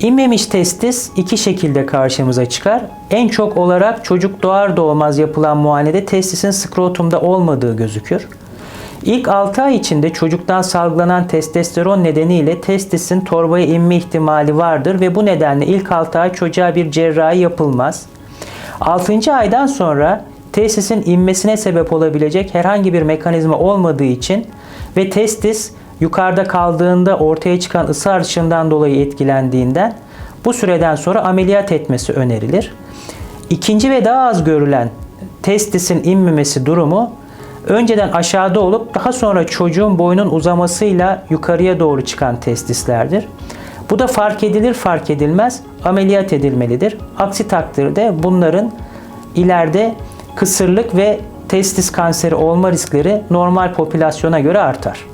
İnmemiş testis iki şekilde karşımıza çıkar. En çok olarak çocuk doğar doğmaz yapılan muayenede testisin skrotumda olmadığı gözükür. İlk 6 ay içinde çocuktan salgılanan testosteron nedeniyle testisin torbaya inme ihtimali vardır ve bu nedenle ilk 6 ay çocuğa bir cerrahi yapılmaz. 6. aydan sonra testisin inmesine sebep olabilecek herhangi bir mekanizma olmadığı için ve testis yukarıda kaldığında ortaya çıkan ısı artışından dolayı etkilendiğinden bu süreden sonra ameliyat etmesi önerilir. İkinci ve daha az görülen testisin inmemesi durumu önceden aşağıda olup daha sonra çocuğun boynun uzamasıyla yukarıya doğru çıkan testislerdir. Bu da fark edilir fark edilmez ameliyat edilmelidir. Aksi takdirde bunların ileride kısırlık ve testis kanseri olma riskleri normal popülasyona göre artar.